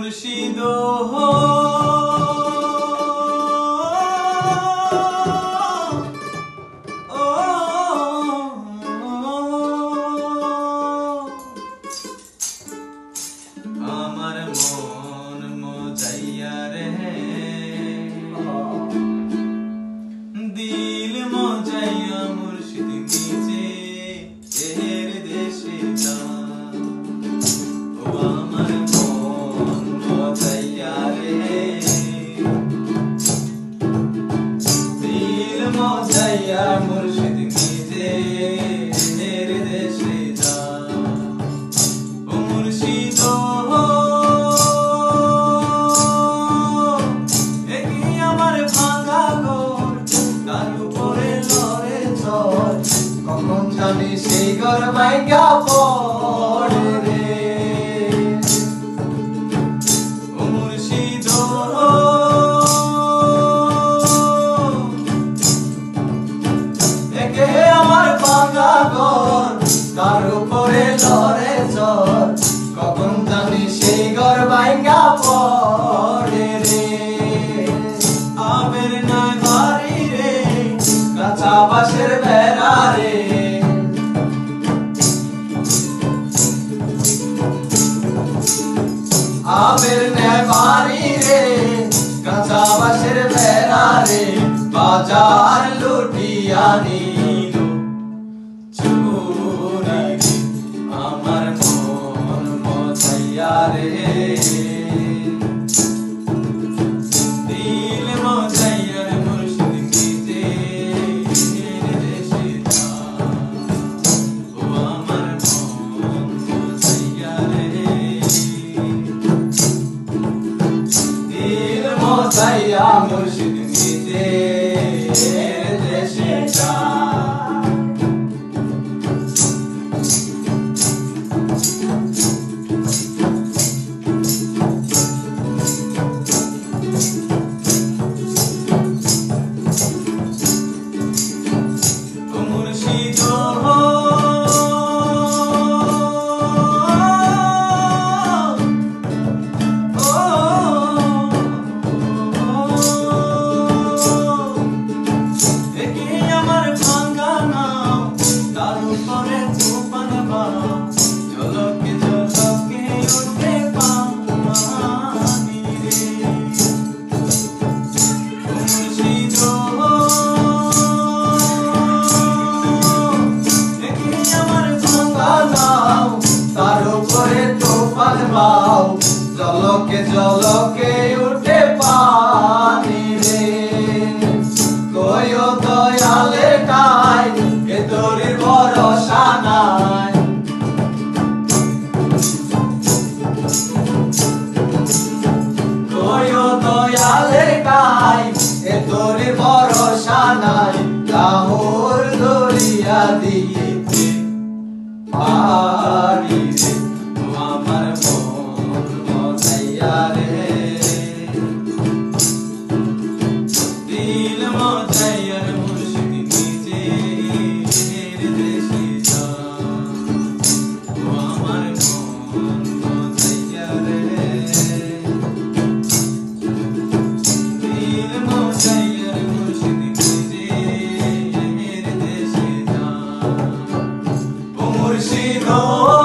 মুর্শিদ আমার মন মজাইয়া রে জানি সেই ঘর মাইকা পড়ে রে। মুর্শিদ একে আমার পাকা ঘর তার উপরে লড়ে ঝড় ন্যায় বাড়ি রে কাঁচা বাসের বেড়া রে বাজার লুটিয়া মজাইয়া মুর্শিদ নিতে দেশে মুর্শিদ জলকে জলকে উঠে পানি রে। কয়ো দয়ালে কাই এ তোরির ভরসা নাই। কয়ো দয়ালে কাই এ তোরির ভরসা নাই। লাহোর দরিয়া দিতে পার se não